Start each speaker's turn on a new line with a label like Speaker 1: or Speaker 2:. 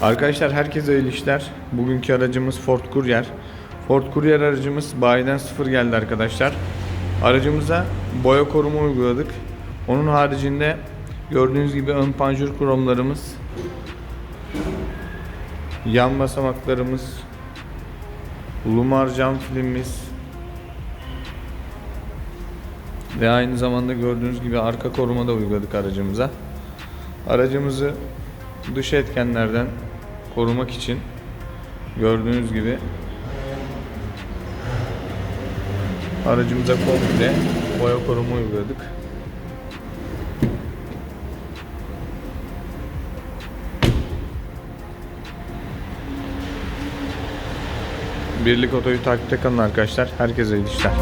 Speaker 1: Arkadaşlar herkese hayırlı işler. Bugünkü aracımız Ford Courier. Ford Courier aracımız bayiden sıfır geldi arkadaşlar. Aracımıza boya koruma uyguladık. Onun haricinde gördüğünüz gibi ön panjur kromlarımız, yan basamaklarımız, lumar cam filmimiz ve aynı zamanda gördüğünüz gibi arka koruma da uyguladık aracımıza. Aracımızı dış etkenlerden korumak için gördüğünüz gibi aracımıza komple boya koruma uyguladık. Birlik otoyu takipte kalın arkadaşlar. Herkese iyi işler.